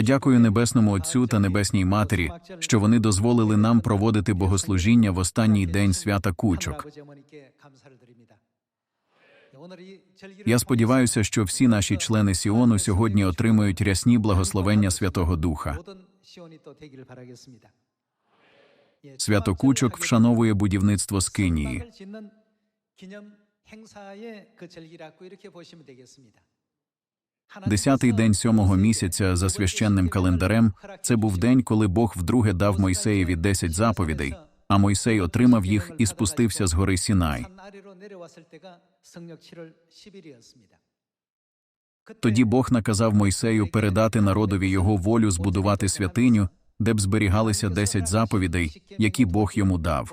Я дякую Небесному Отцю та Небесній Матері, що вони дозволили нам проводити богослужіння в останній день свята кучок. Я сподіваюся, що всі наші члени Сіону сьогодні отримають рясні благословення Святого Духа. Свято Кучок вшановує будівництво Скинії. Десятий день сьомого місяця за священним календарем це був день, коли Бог вдруге дав Мойсеєві десять заповідей, а Мойсей отримав їх і спустився з гори Сінай. Тоді Бог наказав Мойсею передати народові його волю збудувати святиню, де б зберігалися десять заповідей, які Бог йому дав.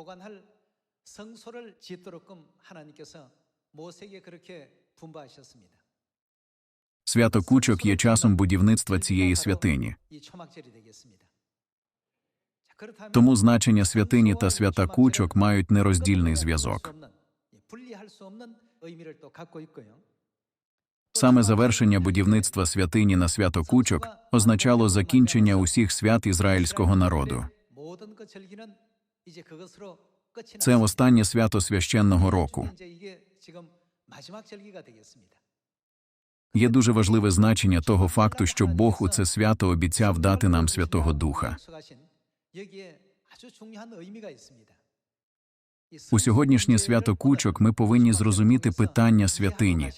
성소를 짓도록끔 하나님께서 모세에게 그렇게 분바하셨습니다. Свято кучок є часом будівництва цієї святині. Тому значення святині та свята кучок мають нероздільний зв'язок. Саме завершення будівництва святині на свято кучок означало закінчення усіх свят ізраїльського народу. Це останнє свято священного року. Є дуже важливе значення того факту, що Бог у це свято обіцяв дати нам Святого Духа. У сьогоднішнє свято кучок ми повинні зрозуміти питання святині.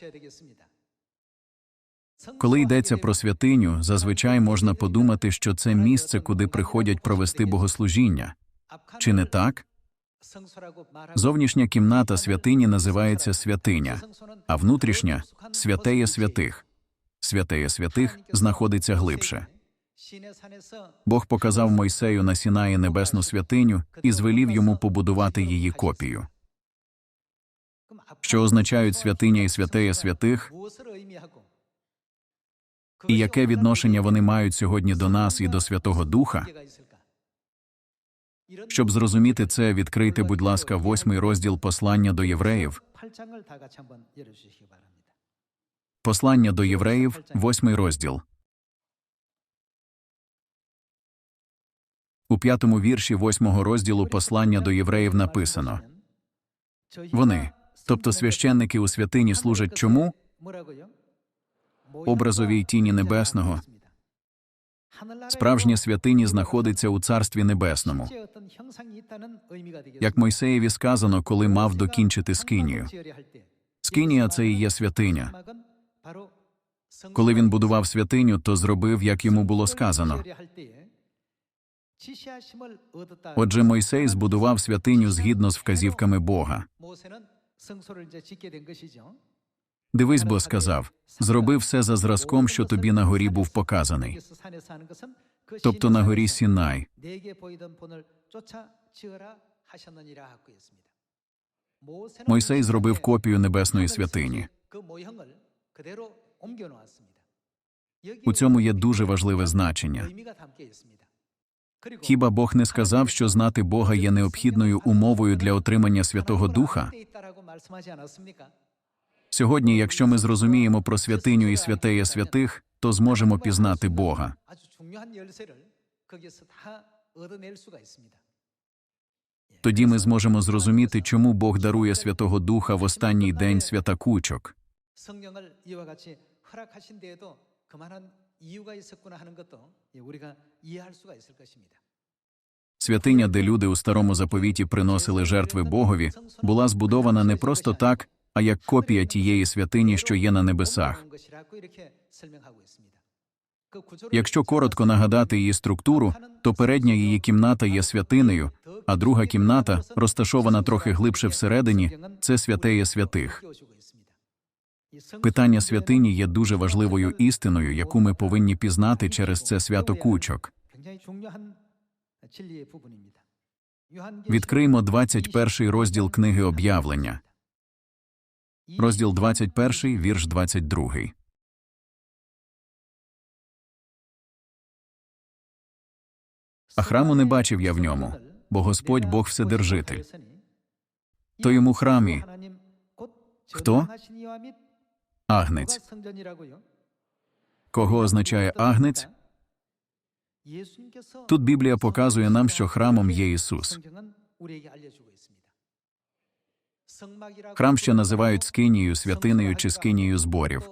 Коли йдеться про святиню, зазвичай можна подумати, що це місце, куди приходять провести богослужіння. Чи не так? Зовнішня кімната святині називається святиня, а внутрішня святеє святих. Святеє святих знаходиться глибше. Бог показав Мойсею на Сінаї небесну святиню і звелів йому побудувати її копію. Що означають святиня і святеє святих, і яке відношення вони мають сьогодні до нас і до Святого Духа? Щоб зрозуміти це, відкрийте, будь ласка, восьмий розділ послання до євреїв. Послання до євреїв, восьмий розділ. У п'ятому вірші восьмого розділу послання до євреїв написано Вони, тобто священники у святині, служать чому? Образовій тіні небесного. Справжнє святині знаходиться у Царстві Небесному. Як Мойсеєві сказано, коли мав докінчити скинію. Скинія це і є святиня. Коли він будував святиню, то зробив, як йому було сказано. Отже, Мойсей збудував святиню згідно з вказівками Бога. Дивись, бо сказав зроби все за зразком, що тобі на горі був показаний, тобто на горі Сінай. Мойсей зробив копію небесної святині. У цьому є дуже важливе значення. Хіба Бог не сказав, що знати Бога є необхідною умовою для отримання Святого Духа? Сьогодні, якщо ми зрозуміємо про святиню і святеє святих, то зможемо пізнати Бога. Тоді ми зможемо зрозуміти, чому Бог дарує Святого Духа в останній день свята кучок. Святиня, де люди у старому заповіті приносили жертви Богові, була збудована не просто так, а як копія тієї святині, що є на небесах. Якщо коротко нагадати її структуру, то передня її кімната є святиною, а друга кімната, розташована трохи глибше всередині, це святеє святих. Питання святині є дуже важливою істиною, яку ми повинні пізнати через це свято кучок. Відкриймо 21 розділ книги об'явлення розділ 21, вірш 22. А храму не бачив я в ньому, бо Господь Бог Вседержитель. То йому храмі. Хто? Агнець. Кого означає агнець? Тут Біблія показує нам, що храмом є Ісус. Храм ще називають скинією, святинею чи скинією зборів.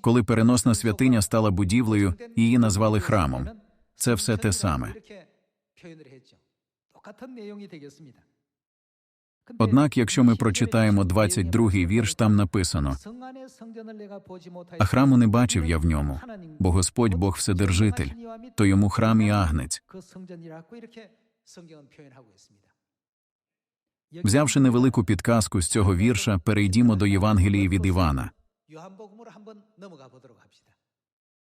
Коли переносна святиня стала будівлею, її назвали храмом. Це все те саме. Однак, якщо ми прочитаємо 22-й вірш, там написано а храму не бачив я в ньому, бо Господь Бог Вседержитель, то йому храм і агнець. Взявши невелику підказку з цього вірша, перейдімо до Євангелії від Івана.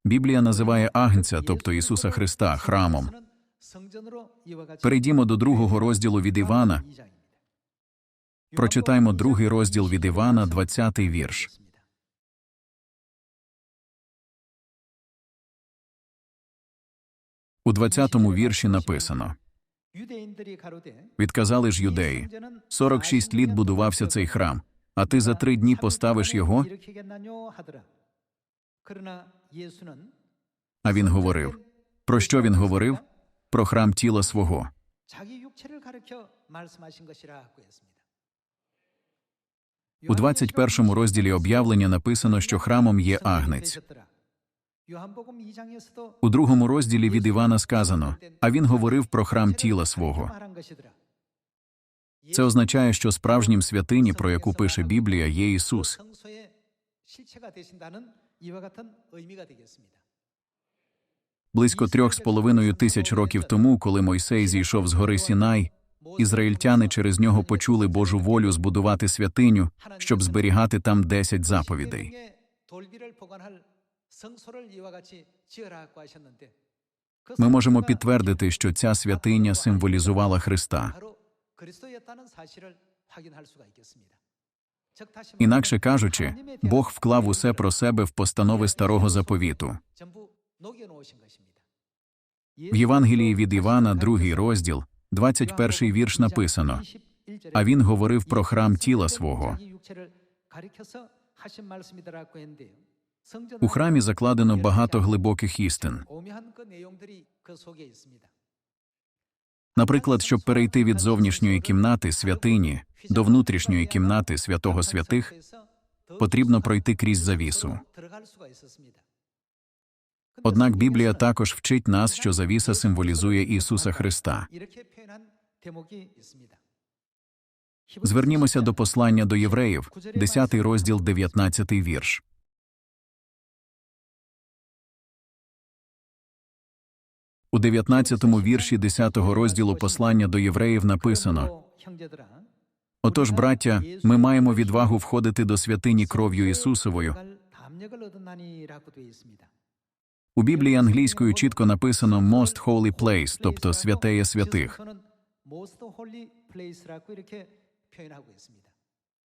Біблія називає Агнця, тобто Ісуса Христа, храмом. Перейдімо до другого розділу від Івана. Прочитаймо другий розділ від Івана, 20 вірш. У 20-му вірші написано відказали ж юдеї 46 літ будувався цей храм, а ти за три дні поставиш його. А він говорив про що він говорив? Про храм тіла свого. У 21 розділі об'явлення написано, що храмом є агнець. У другому розділі від Івана сказано, а він говорив про храм тіла свого. Це означає, що справжнім святині, про яку пише Біблія, є Ісус. Близько трьох з половиною тисяч років тому, коли Мойсей зійшов з гори Сінай, Ізраїльтяни через нього почули Божу волю збудувати святиню, щоб зберігати там 10 заповідей. Ми можемо підтвердити, що ця святиня символізувала Христа. Інакше кажучи, Бог вклав усе про себе в постанови старого заповіту. В Євангелії від Івана, другий розділ. 21 вірш написано: А він говорив про храм тіла свого. У храмі закладено багато глибоких істин. Наприклад, щоб перейти від зовнішньої кімнати святині до внутрішньої кімнати святого святих, потрібно пройти крізь завісу. Однак Біблія також вчить нас, що завіса символізує Ісуса Христа. Звернімося до послання до євреїв, 10 розділ, 19 вірш. У 19 вірші 10 розділу послання до євреїв написано: Отож, браття, ми маємо відвагу входити до святині кров'ю Ісусовою. У Біблії англійською чітко написано «most holy place», тобто святеє святих.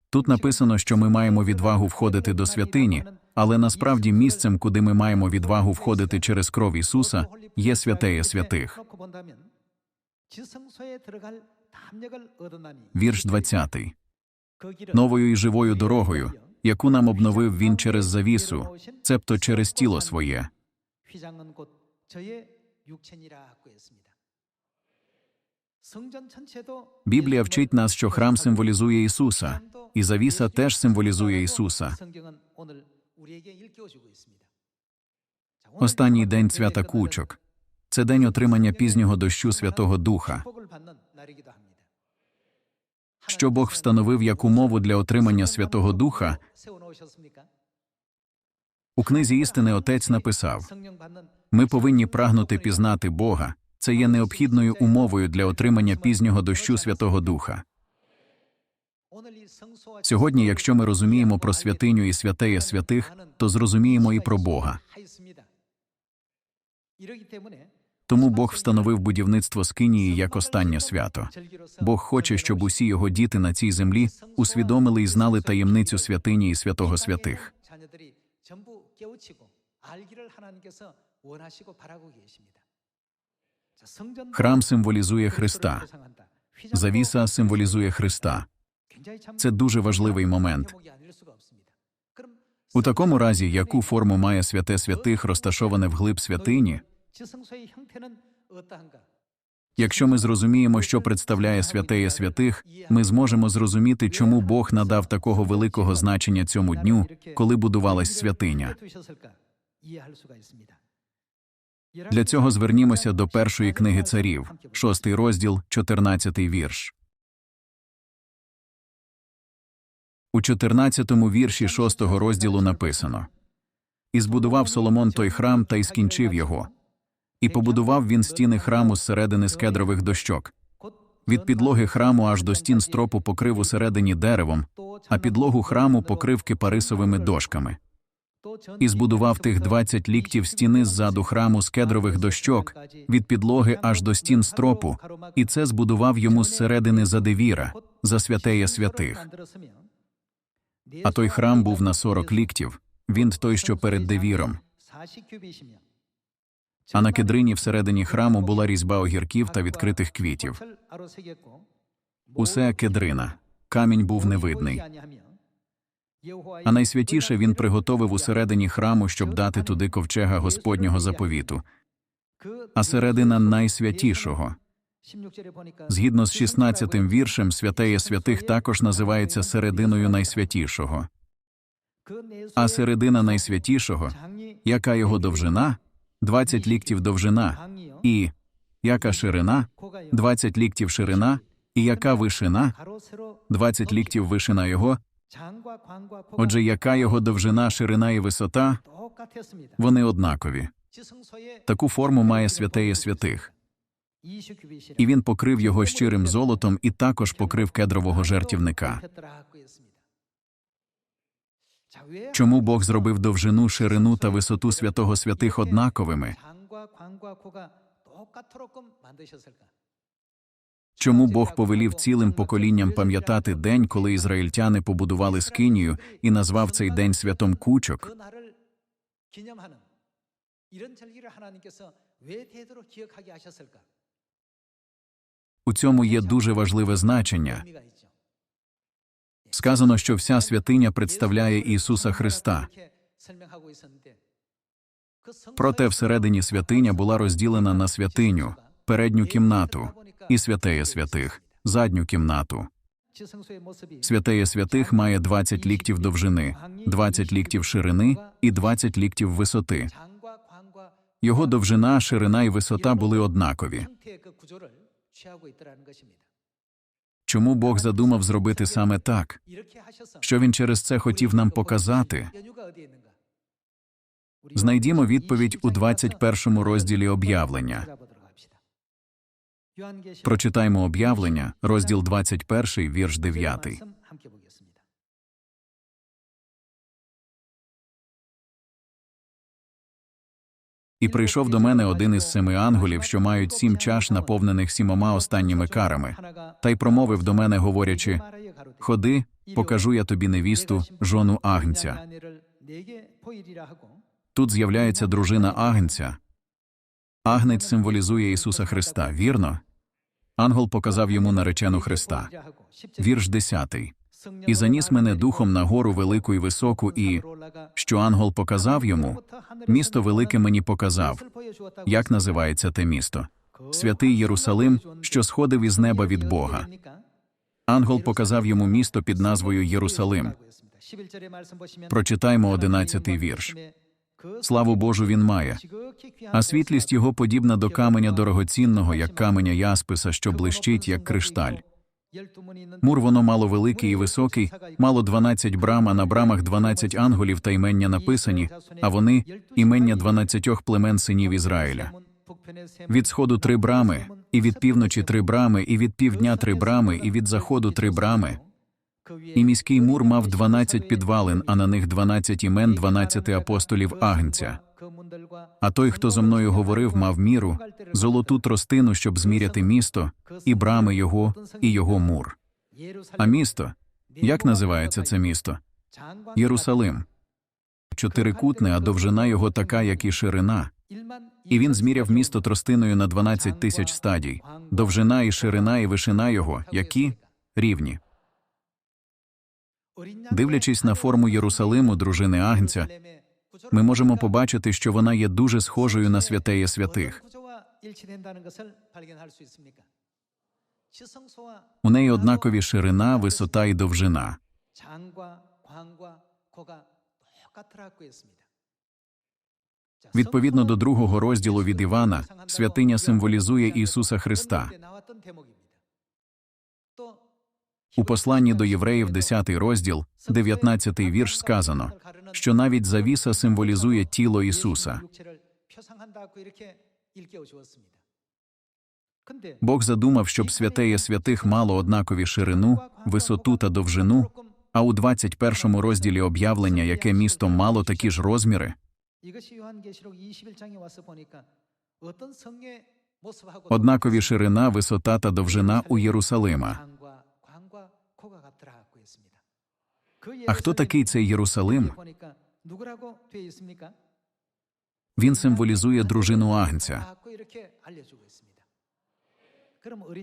Тут написано, що ми маємо відвагу входити до святині, але насправді місцем, куди ми маємо відвагу входити через кров Ісуса, є святеє святих. Вірш 20. Новою і живою дорогою, яку нам обновив Він через завісу, цебто через тіло своє. 휘장은 곧 저의 육체니라고 했습니다. 성전 전체도 Біблія вчить нас, що храм символізує Ісуса, і завіса теж символізує Ісуса. 성경은 오늘 우리에게 일깨워주고 있습니다. 자, 오늘 Останній день свята кучок це день отримання пізнього дощу Святого Духа, 축복을 받는 날이기도 합니다. що Бог встановив як умову для отримання Святого Духа. У книзі істини отець написав: ми повинні прагнути пізнати Бога. Це є необхідною умовою для отримання пізнього дощу Святого Духа. Сьогодні, якщо ми розуміємо про святиню і святеє святих, то зрозуміємо і про Бога. Тому Бог встановив будівництво скинії як останнє свято. Бог хоче, щоб усі його діти на цій землі усвідомили і знали таємницю святині і святого святих. 자녀들이 전부 깨우치고 알기를 하나님께서 원하시고 바라고 계십니다. 자, 성전 Храм символізує Христа. Завіса символізує Христа. Це дуже важливий момент. У такому разі, яку форму має святе святих, розташоване вглиб святині, Якщо ми зрозуміємо, що представляє святеє святих, ми зможемо зрозуміти, чому Бог надав такого великого значення цьому дню, коли будувалась святиня. Для цього звернімося до першої книги царів, шостий розділ, 14 вірш. У 14-му вірші шостого розділу написано І збудував Соломон той храм та й скінчив його. І побудував він стіни храму зсередини з кедрових дощок. Від підлоги храму аж до стін стропу покрив усередині деревом, а підлогу храму покрив кипарисовими дошками. І збудував тих двадцять ліктів стіни ззаду храму з кедрових дощок, від підлоги аж до стін стропу, і це збудував йому зсередини за девіра, за святеє святих. А той храм був на сорок ліктів, він той, що перед девіром. А на кедрині всередині храму була різьба огірків та відкритих квітів. Усе кедрина. Камінь був невидний. А найсвятіше він приготовив усередині храму, щоб дати туди ковчега Господнього заповіту, а середина найсвятішого. Згідно з 16-тим віршем, святеє святих також називається серединою найсвятішого. А середина найсвятішого, яка його довжина 20 ліктів довжина, і яка ширина 20 ліктів ширина, і яка вишина 20 ліктів вишина його. Отже, яка його довжина, ширина і висота, вони однакові. Таку форму має святеє святих. І він покрив його щирим золотом і також покрив кедрового жертівника. Чому Бог зробив довжину, ширину та висоту святого святих однаковими? Чому Бог повелів цілим поколінням пам'ятати день, коли ізраїльтяни побудували скинію і назвав цей день святом кучок? У цьому є дуже важливе значення. Сказано, що вся святиня представляє Ісуса Христа. Проте всередині святиня була розділена на святиню, передню кімнату і святеє святих, задню кімнату. Святеє святих має 20 ліктів довжини, 20 ліктів ширини і 20 ліктів висоти. Його довжина, ширина і висота були однакові. Чому Бог задумав зробити саме так? Що він через це хотів нам показати? Знайдімо відповідь у 21 розділі об'явлення. Прочитаймо об'явлення, розділ 21, вірш 9. І прийшов до мене один із семи ангелів, що мають сім чаш, наповнених сімома останніми карами, та й промовив до мене, говорячи: Ходи, покажу я тобі невісту, жону агнця. Тут з'являється дружина агнця. Агнець символізує Ісуса Христа, вірно? Ангел показав йому наречену Христа. Вірш 10. І заніс мене духом на гору велику і високу, і що ангел показав йому, місто велике мені показав. Як називається те місто? Святий Єрусалим, що сходив із неба від Бога. Ангел показав йому місто під назвою Єрусалим. Прочитаймо одинадцятий вірш. Славу Божу він має, а світлість його подібна до каменя дорогоцінного, як каменя ясписа, що блищить, як кришталь. Мур воно мало великий і високий, мало дванадцять брам, а на брамах дванадцять анголів та імення написані, а вони імення дванадцятьох племен синів Ізраїля. Від сходу три брами, і від півночі три брами, і від півдня три брами, і від заходу три брами. І міський мур мав дванадцять підвалин, а на них дванадцять імен дванадцяти апостолів Агнця. А той, хто зо мною говорив, мав міру, золоту тростину, щоб зміряти місто, і брами його, і його мур. А місто? Як називається це місто? Єрусалим. Чотирикутне, а довжина його така, як і ширина. І він зміряв місто тростиною на 12 тисяч стадій. Довжина і ширина і вишина його, які рівні. Дивлячись на форму Єрусалиму, дружини Агнця, ми можемо побачити, що вона є дуже схожою на святеє святих. У неї однакові ширина, висота і довжина. Відповідно до другого розділу від Івана, святиня символізує Ісуса Христа. У посланні до євреїв, 10 розділ, 19 вірш сказано що навіть завіса символізує тіло Ісуса. Бог задумав, щоб святеє святих мало однакові ширину, висоту та довжину. А у 21 розділі об'явлення, яке місто мало такі ж розміри, однакові ширина, висота та довжина у Єрусалима. А хто такий цей Єрусалим? Він символізує дружину Агнця.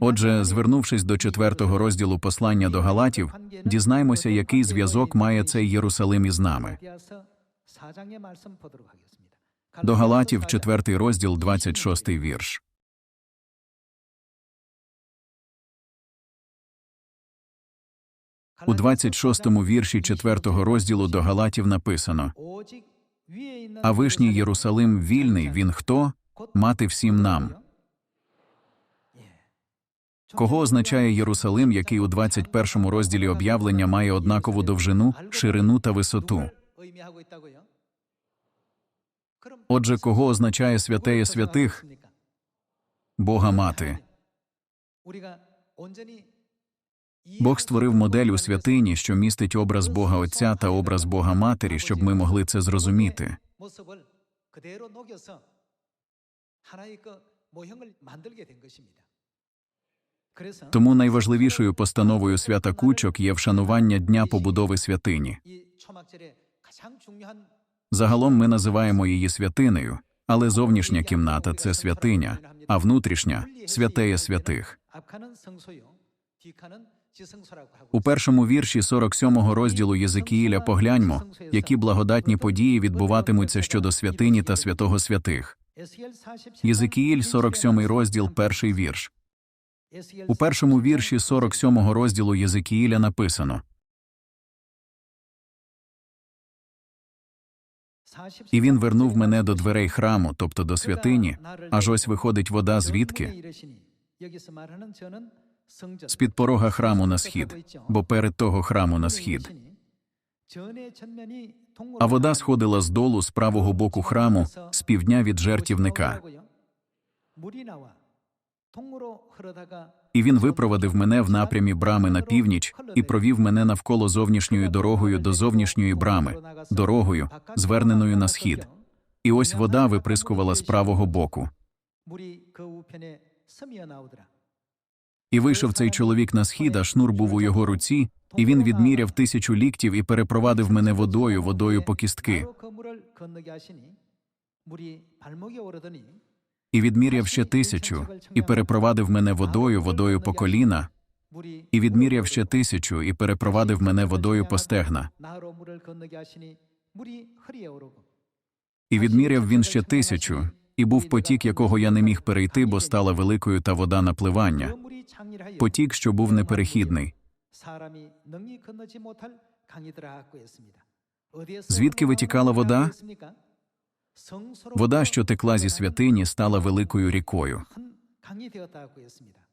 Отже, звернувшись до четвертого розділу послання до Галатів, дізнаємося, який зв'язок має цей Єрусалим із нами. До Галатів, четвертий розділ, 26 вірш. У 26 му вірші 4-го розділу до Галатів написано А вишній Єрусалим вільний він хто мати всім нам. Кого означає Єрусалим, який у 21 розділі об'явлення має однакову довжину, ширину та висоту? Отже, кого означає святеє святих? Бога мати. Бог створив модель у святині, що містить образ Бога Отця та образ Бога Матері, щоб ми могли це зрозуміти. Тому найважливішою постановою свята кучок є вшанування дня побудови святині. Загалом ми називаємо її святиною, але зовнішня кімната це святиня, а внутрішня святеє святих. У першому вірші 47-го розділу Єзикіїля погляньмо, які благодатні події відбуватимуться щодо святині та святого святих. Єзикіїль, 47 розділ, перший вірш. У першому вірші 47-го розділу Єзикіїля написано. І він вернув мене до дверей храму, тобто до святині, аж ось виходить вода звідки. З-під порога храму на схід, бо перед того храму на схід. А вода сходила з долу з правого боку храму, з півдня від жертівника. І він випровадив мене в напрямі брами на північ і провів мене навколо зовнішньою дорогою до зовнішньої брами, дорогою, зверненою на схід. І ось вода виприскувала з правого боку. І вийшов цей чоловік на схід, а шнур був у його руці, і він відміряв тисячу ліктів і перепровадив мене водою, водою по кістки. І відміряв ще тисячу, і перепровадив мене водою, водою по коліна, і відміряв ще тисячу, і перепровадив мене водою по стегна. І відміряв він ще тисячу, і був потік, якого я не міг перейти, бо стала великою та вода напливання. Потік, що був неперехідний. Звідки витікала вода? Вода, що текла зі святині, стала великою рікою.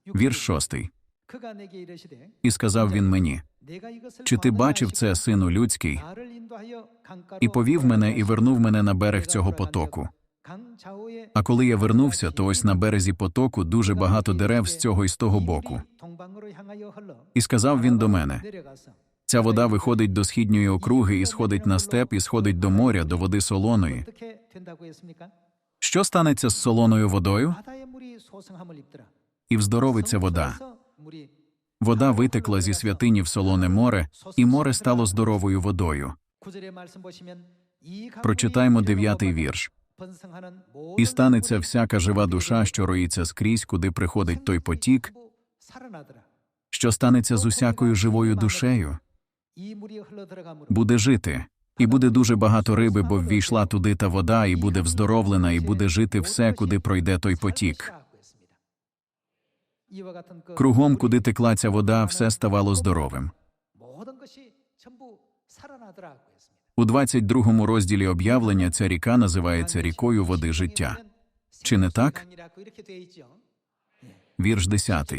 Вірш шостий. І сказав він мені: Чи ти бачив це, сину людський? І повів мене і вернув мене на берег цього потоку. А коли я вернувся, то ось на березі потоку дуже багато дерев з цього і з того боку. І сказав він до мене: Ця вода виходить до східньої округи і сходить на степ, і сходить до моря, до води солоної. Що станеться з солоною водою? І вздоровиться вода. Вода витекла зі святині в солоне море, і море стало здоровою водою. Прочитаймо дев'ятий вірш. І станеться всяка жива душа, що роїться скрізь, куди приходить той потік, що станеться з усякою живою душею, буде жити, і буде дуже багато риби, бо ввійшла туди та вода, і буде вздоровлена, і буде жити все, куди пройде той потік. Кругом, куди текла ця вода, все ставало здоровим. У 22 розділі об'явлення ця ріка називається рікою води життя. Чи не так? Вірш 10.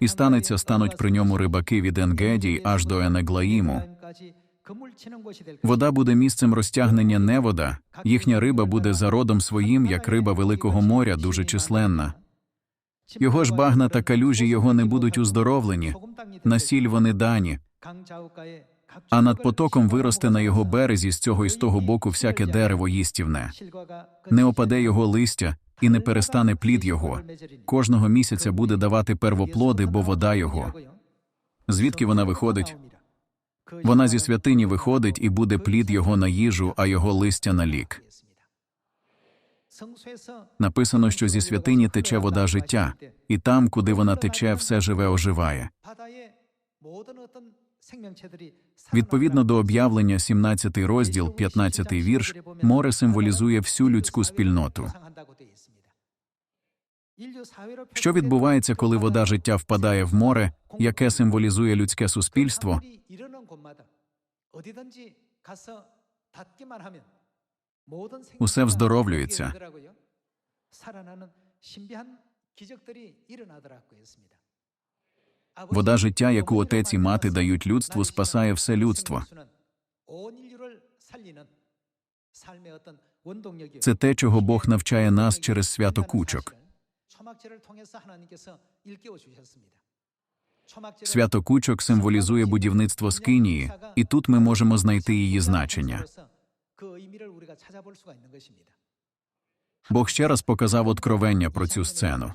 І станеться, стануть при ньому рибаки від Енгеді аж до Енеглаїму. Вода буде місцем розтягнення невода, їхня риба буде зародом своїм, як риба Великого моря, дуже численна. Його ж багна та калюжі його не будуть уздоровлені, Насіль вони дані а над потоком виросте на його березі з цього і з того боку всяке дерево їстівне. Не опаде його листя, і не перестане плід його. Кожного місяця буде давати первоплоди, бо вода його. Звідки вона виходить? Вона зі святині виходить, і буде плід його на їжу, а його листя на лік. Написано, що зі святині тече вода життя, і там, куди вона тече, все живе оживає. Відповідно до об'явлення, 17 розділ, 15 вірш, море символізує всю людську спільноту. Що відбувається, коли вода життя впадає в море, яке символізує людське суспільство? Усе вздоровлюється. Вода життя, яку отець і мати дають людству, спасає все людство. Це те, чого Бог навчає нас через свято кучок. Свято кучок символізує будівництво скинії, і тут ми можемо знайти її значення. Бог ще раз показав откровення про цю сцену.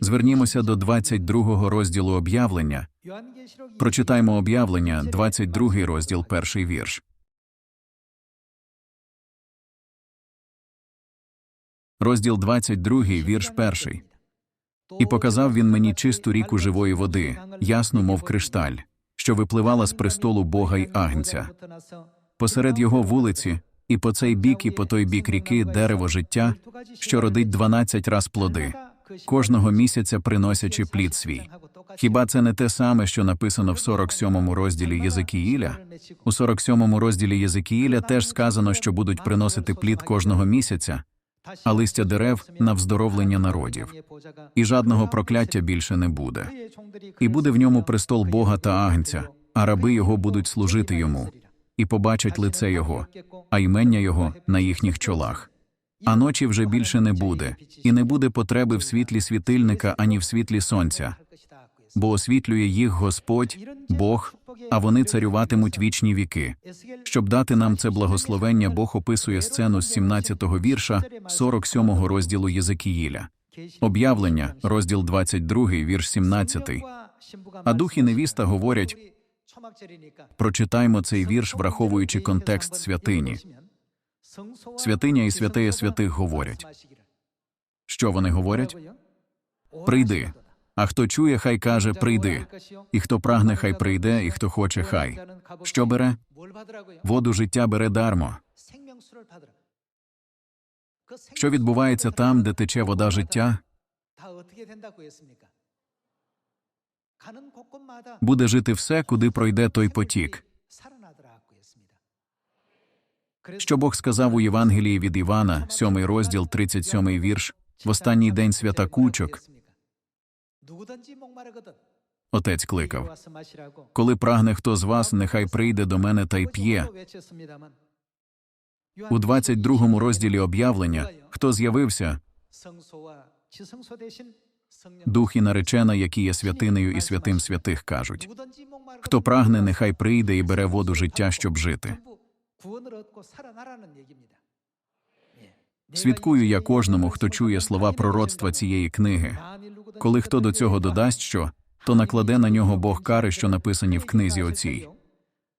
Звернімося до 22 розділу об'явлення. Прочитаймо об'явлення, 22 розділ, перший вірш. Розділ 22, вірш перший. І показав він мені чисту ріку живої води, ясну, мов кришталь, що випливала з престолу Бога й Агнця. Посеред його вулиці, і по цей бік, і по той бік ріки дерево життя, що родить дванадцять раз плоди, кожного місяця приносячи плід свій. Хіба це не те саме, що написано в 47 розділі Єзекіїля? У 47 розділі Єзекіїля теж сказано, що будуть приносити плід кожного місяця, а листя дерев на вздоровлення народів. І жадного прокляття більше не буде. І буде в ньому престол Бога та Агнця, а раби його будуть служити йому, і побачать лице його, а ймення його на їхніх чолах. А ночі вже більше не буде, і не буде потреби в світлі світильника ані в світлі сонця, бо освітлює їх Господь, Бог, а вони царюватимуть вічні віки. Щоб дати нам це благословення, Бог описує сцену з 17-го вірша 47-го розділу Єзекіїля. Об'явлення, розділ 22, вірш 17. А дух і невіста говорять, прочитаймо цей вірш, враховуючи контекст святині. Святиня і святеє святих говорять. Що вони говорять? Прийди. А хто чує, хай каже прийди. І хто прагне, хай прийде, і хто хоче, хай. Що бере? Воду життя бере дармо. Що відбувається там, де тече вода життя, буде жити все, куди пройде той потік. Що Бог сказав у Євангелії від Івана, 7 розділ, 37 вірш, в останній день свята кучок, отець кликав. Коли прагне хто з вас, нехай прийде до мене та й п'є. У 22 розділі об'явлення, хто з'явився, дух і наречена, які є святинею і святим святих, кажуть. Хто прагне, нехай прийде і бере воду життя, щоб жити. Свідкую я кожному, хто чує слова пророцтва цієї книги. Коли хто до цього додасть що, то накладе на нього Бог кари, що написані в книзі оцій.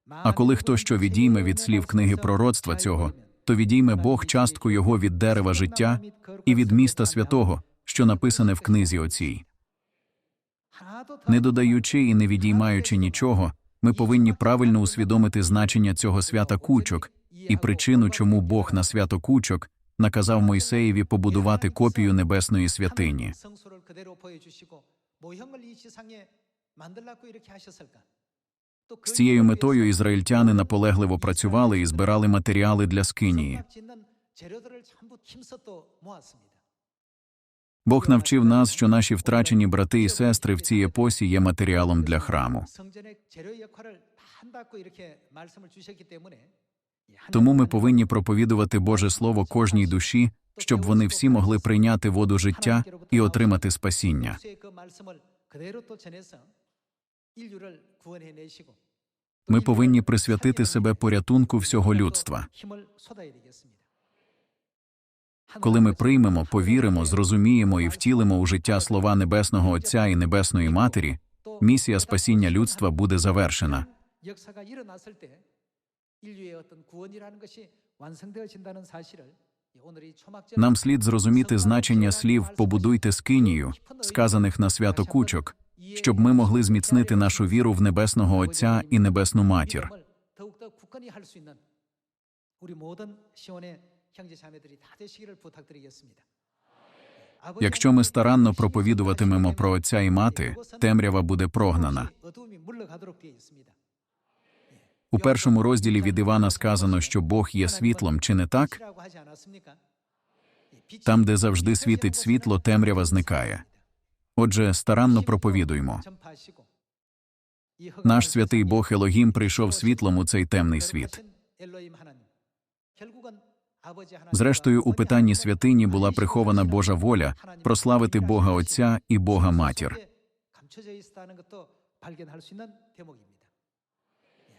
А коли хто що відійме від слів книги пророцтва цього, то відійме Бог частку його від дерева життя і від міста святого, що написане в книзі оцій. Не додаючи і не відіймаючи нічого. ми повинні правильно усвідомити значення цього свята кучок і причину, чому Бог на свято кучок наказав Мойсеєві побудувати копію небесної святині. 성소를 그대로 보여주시고 모형을 이 지상에 만들라고 이렇게 하셨을까? 또 З цією метою ізраїльтяни наполегливо працювали і збирали матеріали для скинії. 성막 짓는 재료들을 전부 힘써 또 모았습니다. Бог навчив нас, що наші втрачені брати і сестри в цій епосі є матеріалом для храму. Тому ми повинні проповідувати Боже Слово кожній душі, щоб вони всі могли прийняти воду життя і отримати спасіння. Ми повинні присвятити себе порятунку всього людства. Коли ми приймемо, повіримо, зрозуміємо і втілимо у життя слова Небесного Отця і Небесної Матері, місія спасіння людства буде завершена. Нам слід зрозуміти значення слів побудуйте скинію, сказаних на свято кучок, щоб ми могли зміцнити нашу віру в небесного Отця і Небесну Матір. Якщо ми старанно проповідуватимемо про отця і мати, темрява буде прогнана. У першому розділі від Івана сказано, що Бог є світлом, чи не так? Там, де завжди світить світло, темрява зникає. Отже, старанно проповідуємо. Наш святий Бог Елогім прийшов світлом у цей темний світ. Зрештою, у питанні святині була прихована Божа воля прославити Бога Отця і Бога Матір.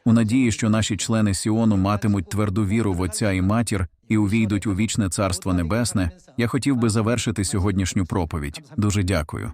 У надії, що наші члени Сіону матимуть тверду віру в Отця і матір і увійдуть у вічне царство небесне. Я хотів би завершити сьогоднішню проповідь. Дуже дякую.